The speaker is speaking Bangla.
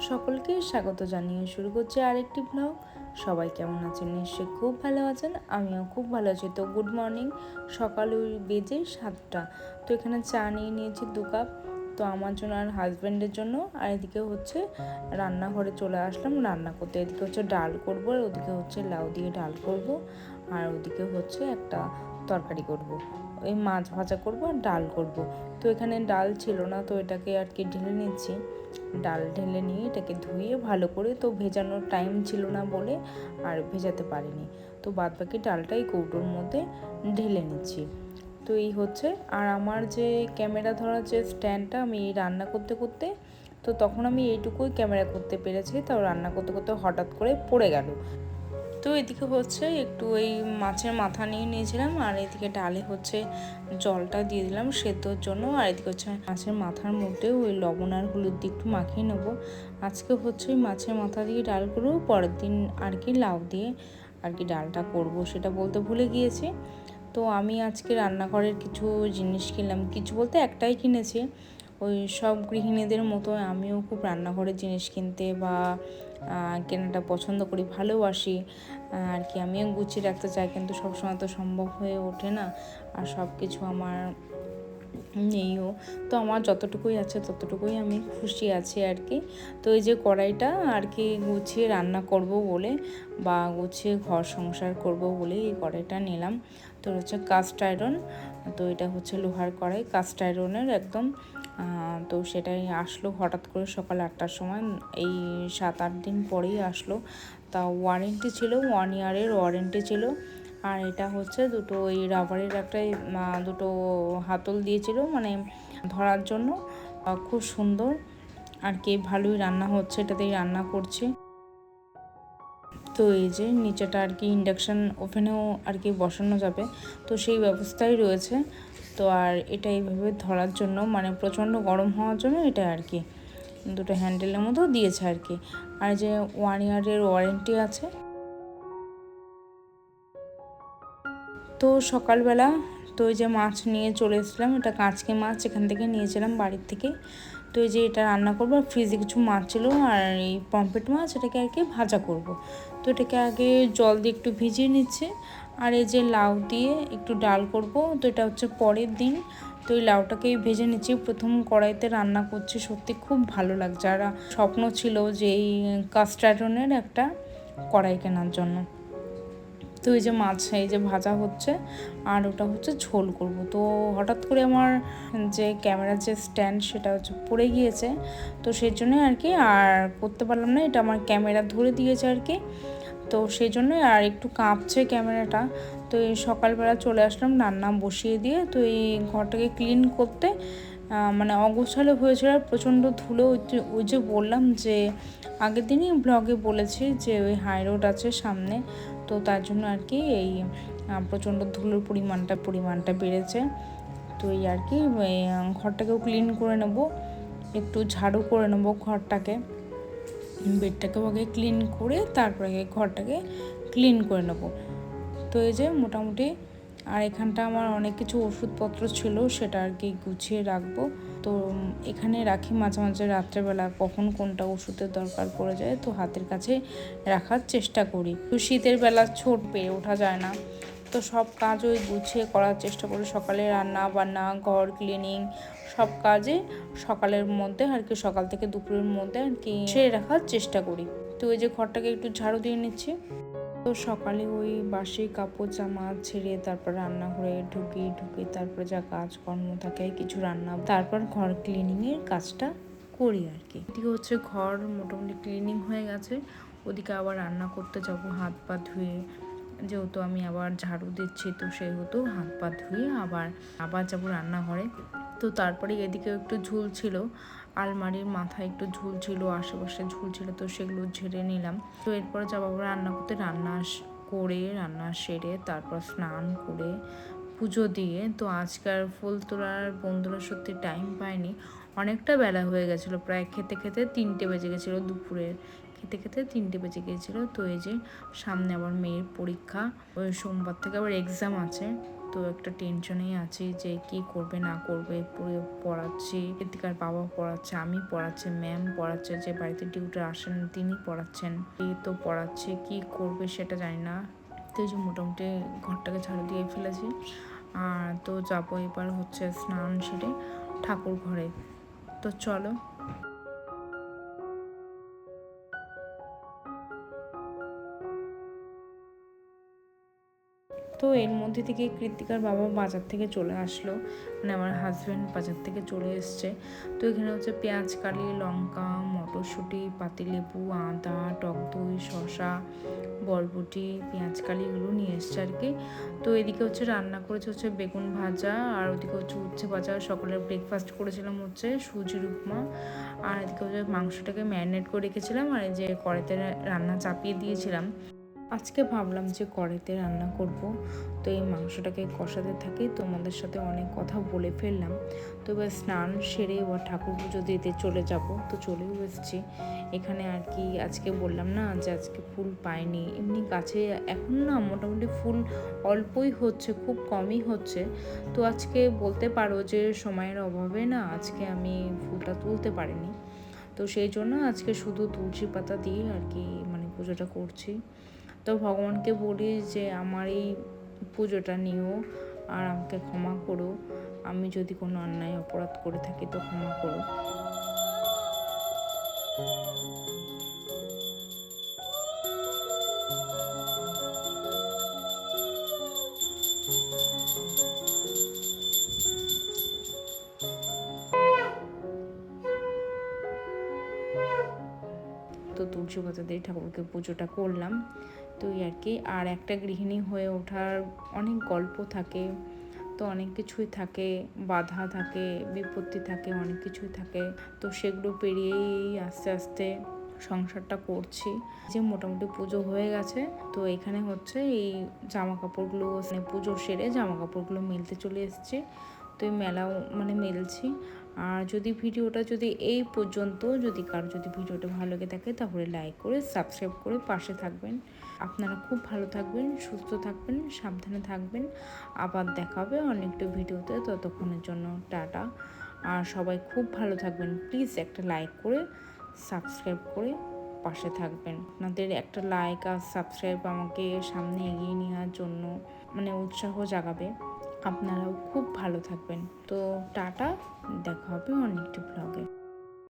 সকলকে স্বাগত জানিয়ে শুরু করছি আরেকটি ব্লগ সবাই কেমন আছেন? নিশ্চয়ই খুব ভালো আছেন। আমিও খুব ভালো আছি। তো গুড মর্নিং সকাল ওই বেজে সাতটা। তো এখানে চা নিয়ে নিয়েছি দু কাপ তো আমার জন্য আর হাজব্যান্ডের জন্য। আর এদিকে হচ্ছে রান্নাঘরে চলে আসলাম রান্না করতে। এদিকে হচ্ছে ডাল করব আর ওদিকে হচ্ছে লাউ দিয়ে ডাল করব। আর ওদিকে হচ্ছে একটা তরকারি করব। ওই মাছ ভাজা করব আর ডাল করব। তো এখানে ডাল ছিল না, তো এটাকে আর কি ঢেলে নিচ্ছি। ডাল ঢেলে নিয়ে এটাকে ধুয়ে ভালো করে তো ভেজানোর টাইম ছিল না বলে আর ভেজাতে পারিনি। তো বাদ বাকি ডালটাই কৌটোর মধ্যে ঢেলে নিচ্ছি। তো এই হচ্ছে, আর আমার যে ক্যামেরা ধরার যে স্ট্যান্ডটা আমি রান্না করতে করতে, তো তখন আমি এইটুকুই ক্যামেরা করতে পেরেছি, তাও রান্না করতে করতে হঠাৎ করে পড়ে গেল। তো এদিকে হচ্ছে একটু ওই মাছের মাথা নিয়ে নিয়েছিলাম, আর এদিকে ডালে হচ্ছে জলটা দিয়ে দিলাম সেদ্ধর জন্য, আর এদিকে হচ্ছে মাছের মাথার মধ্যে ওই লবণ আর হলুদ দিয়ে একটু মাখিয়ে নেব। আজকে হচ্ছে ওই মাছের মাথা দিয়ে ডাল করব, পরের দিন আর কি লাউ দিয়ে আর কি ডালটা করব, সেটা বলতে ভুলে গিয়েছি। তো আমি আজকে রান্নাঘরের কিছু জিনিস কিনলাম, কিছু বলতে একটাই কিনেছি ওই সব গৃহিণীদের মতো আমিও খুব রান্নাঘরের জিনিস কিনতে বা কেনাটা পছন্দ করি, ভালোবাসি। আর কি আমিও গুছিয়ে রাখতে চাই, কিন্তু সবসময় তো সম্ভব হয়ে ওঠে না। আর সব কিছু আমার নেইও। তো আমার যতটুকুই আছে ততটুকুই আমি খুশি আছি আর কি। তো এই যে কড়াইটা আর কি গুছিয়ে রান্না করব বলে বা গুছিয়ে ঘর সংসার করব বলে এই কড়াইটা নিলাম। তো হচ্ছে কাস্ট আয়রন, তো এটা হচ্ছে লোহার কড়াই। কাস্ট আয়রনের একদম তো সেটাই আসলো হঠাৎ করে সকাল আটটার সময়। এই সাত আট দিন পরেই আসলো। তা ওয়ারেন্টি ছিল ওয়ান ইয়ারের ওয়ারেন্টি ছিল। আর এটা হচ্ছে দুটো ওই রাবারের একটা দুটো হাতল দিয়েছিল মানে ধরার জন্য। খুব সুন্দর। আর কি ভালোই রান্না হচ্ছে, এটাতেই রান্না করছে। তো এই যে নিচেটা আর কি ইন্ডাকশান ওভেনেও আর কি বসানো যাবে। তো সেই ব্যবস্থাই রয়েছে। তো আর এটা এইভাবে ধরার জন্য মানে প্রচণ্ড গরম হওয়ার জন্য এটা আর কি, দুটো হ্যান্ডেলের মতো দিয়েছে আর কি। আর যে ওয়ান ইয়ারের ওয়ারেন্টি আছে। তো সকালবেলা তো ওই যে মাছ নিয়ে চলে এসেছিলাম, এটা কাঁচকে মাছ এখান থেকে নিয়েছিলাম বাড়ির থেকে। তো এই যে এটা রান্না করব, আর ফ্রিজে কিছু মাছ ছিল, আর এই পম্পেট মাছ এটাকে আর কি ভাজা করব। তো এটাকে আগে জল দিয়ে একটু ভিজিয়ে নিচ্ছে আর এই যে লাউ দিয়ে একটু ডাল করব, তো এটা হচ্ছে পরের দিন। তো এই লাউটাকেই ভেজে নিচ্ছি। প্রথম কড়াইতে রান্না করছি, সত্যি খুব ভালো লাগছে। আর স্বপ্ন ছিল যে এই কাস্টার্ডনের একটা কড়াই কেনার জন্য। তো এই যে মাছ, এই যে ভাজা হচ্ছে, আর ওটা হচ্ছে ঝোল করব। তো হঠাৎ করে আমার যে ক্যামেরার যে স্ট্যান্ড, সেটা হচ্ছে পড়ে গিয়েছে। তো সেই জন্য আর কি, আর করতে পারলাম না। এটা আমার ক্যামেরা ধরে দিয়েছে আর কি। তো সেই জন্য আর একটু কাঁপছে ক্যামেরাটা। তো এই সকালবেলা চলে আসলাম রান্না বসিয়ে দিয়ে। তো এই ঘরটাকে ক্লিন করতে মানে অগোছালো হয়েছিল প্রচণ্ড ধুলো। ওই যে বললাম যে, আগের দিনই ব্লগে বলেছি যে, ওই হাই রোড আছে সামনে। তো তার জন্য আর কি এই প্রচণ্ড ধুলোর পরিমাণটা পরিমাণটা বেড়েছে। তো এই আর কি ঘরটাকেও ক্লিন করে নেব। একটু ঝাড়ু করে নেব ঘরটাকে। বেডটাকেও আগে ক্লিন করে তারপরে ঘরটাকে ক্লিন করে নেব। তো এই যে মোটামুটি আর এখানটা আমার অনেক কিছু ওষুধপত্র ছিল, সেটা আর কি গুছিয়ে রাখব। তো এখানে রাখি মাঝে মাঝে রাত্রেবেলা কখন কোনটা ওষুধের দরকার পড়ে যায়, তো হাতের কাছে রাখার চেষ্টা করি। তো শীতের বেলা ছোট পেয়ে ওঠা যায় না। তো সব কাজ ওই গুছিয়ে করার চেষ্টা করি। সকালে রান্না বান্না, ঘর ক্লিনিং সব কাজে সকালের মধ্যে আর কি, সকাল থেকে দুপুরের মধ্যে আর কি সেরে রাখার চেষ্টা করি। তো ওই যে ঘরটাকে একটু ঝাড়ু দিয়ে নিচ্ছি। তো সকালে ওই বাসি কাপড় জামা ছেড়ে তারপর রান্নাঘরে ঢুকি ঢুকি তারপর যা কাজকর্ম থাকে, কিছু রান্না তারপর ঘর ক্লিনিংয়ের কাজটা করি আর কি। এদিকে হচ্ছে ঘর মোটামুটি ক্লিনিং হয়ে গেছে। ওদিকে আবার রান্না করতে যাব হাত পা ধুয়ে যেহেতু আমি আবার ঝাড়ু দিচ্ছি, তো সেহেতু হাত পা ধুয়ে আবার আবার যাব রান্নাঘরে। তো তারপরে এদিকে একটু ঝুল ছিল, আলমারির মাথায় একটু ঝুল ছিল, আশেপাশে ঝুল ছিল, তো সেগুলো ঝেড়ে নিলাম। তো এরপর যাব রান্না করতে, রান্না করে, রান্না সেরে তারপর স্নান করে পুজো দিয়ে। তো আজকাল ফুল তোলার বন্ধুরা সত্যি টাইম পায়নি। অনেকটা বেলা হয়ে গেছিল, প্রায় খেতে খেতে তিনটে বেজে গেছিল দুপুরের। খেতে খেতে তিনটে বেজে গিয়েছিল। তো এই যে সামনে আবার মেয়ের পরীক্ষা, ওই সোমবার থেকে আবার এক্সাম আছে। তো একটা টেনশনেই আছি যে কি করবে, না করবে পড়াচ্ছি কৃতিকার বাবা পড়াচ্ছে, আমি পড়াচ্ছে ম্যাম পড়াচ্ছে, যে বাড়িতে ডিউটি আসেন তিনি পড়াচ্ছেন এই তো পড়াচ্ছে, কি করবে সেটা জানি না। তো যে মোটামুটি ঘরটাকে ঝাড়ু দিয়ে ফেলেছি। আর তো যাব এবার হচ্ছে স্নান সেরে ঠাকুর ঘরে। তো চলো তো এর মধ্যে থেকে কৃতিকার বাবা বাজার থেকে চলে আসলো। মানে আমার হাজব্যান্ড বাজার থেকে চলে এসছে। তো এখানে হচ্ছে পেঁয়াজ, কালি, লঙ্কা, মটরশুঁটি, পাতিলেবু, আদা, টক দই, শসা, বরবটি, পেঁয়াজ, কালি এগুলো নিয়ে এসছে আর কি। তো এদিকে হচ্ছে রান্না করেছে হচ্ছে বেগুন ভাজা, আর ওদিকে হচ্ছে উচ্ছে ভাজা। সকালের ব্রেকফাস্ট করেছিলাম হচ্ছে সুজির উপমা আর এদিকে হচ্ছে মাংসটাকে ম্যারিনেট করে রেখেছিলাম। আর এই যে কড়াইতে রান্না চাপিয়ে দিয়েছিলাম। আজকে ভাবলাম যে কড়াইতে রান্না করব। তো এই মাংসটাকে কষাতে থাকি। তোমাদের সাথে অনেক কথা বলে ফেললাম। তো এবার স্নান সেরে এবার ঠাকুর পুজো দিতে চলে যাব। তো চলেও এসেছি। এখানে আর কি আজকে বললাম না যে আজকে ফুল পাইনি। এমনি গাছে এখন না মোটামুটি ফুল অল্পই হচ্ছে, খুব কমই হচ্ছে। তো আজকে বলতে পারো যে সময়ের অভাবে না আজকে আমি ফুলটা তুলতে পারিনি। তো সেই জন্য আজকে শুধু তুলসী পাতা দিয়ে আর কি মানে পুজোটা করছি। তো ভগবানকে বলি যে, আমার এই পুজোটা নিও আর আমাকে ক্ষমা করো। আমি যদি কোনো অন্যায়, অপরাধ করে থাকি তো ক্ষমা করো। তো তুলসী পাতা দিয়ে ঠাকুরকে পুজোটা করলাম। তো আর কি। আর একটা গৃহিণী হয়ে ওঠার অনেক গল্প থাকে, তো অনেক কিছুই থাকে, বাধা থাকে, বিপত্তি থাকে, অনেক কিছুই থাকে। তো সেগুলো পেরিয়েই আস্তে আস্তে সংসারটা করছি। যে মোটামুটি পুজো হয়ে গেছে, তো এখানে হচ্ছে এই জামা কাপড়গুলো মানে পুজো সেরে জামা কাপড়গুলো মেলতে চলে এসছে। তো এই মেলাও মানে মেলছি। আর যদি ভিডিওটা যদি এই পর্যন্ত যদি কারও যদি ভিডিওটা ভালো লেগে থাকে, তাহলে লাইক করে সাবস্ক্রাইব করে পাশে থাকবেন। আপনারা খুব ভালো থাকবেন, সুস্থ থাকবেন, সাবধানে থাকবেন। আবার দেখা হবে অনেকটা ভিডিওতে। ততক্ষণের জন্য টাটা। আর সবাই খুব ভালো থাকবেন। প্লিজ একটা লাইক করে সাবস্ক্রাইব করে পাশে থাকবেন। আপনাদের একটা লাইক আর সাবস্ক্রাইব আমাকে সামনে এগিয়ে নেওয়ার জন্য মানে উৎসাহ জাগাবে। আপনারাও খুব ভালো থাকবেন। তো টাটা দেখা হবে অনেকটি ব্লগে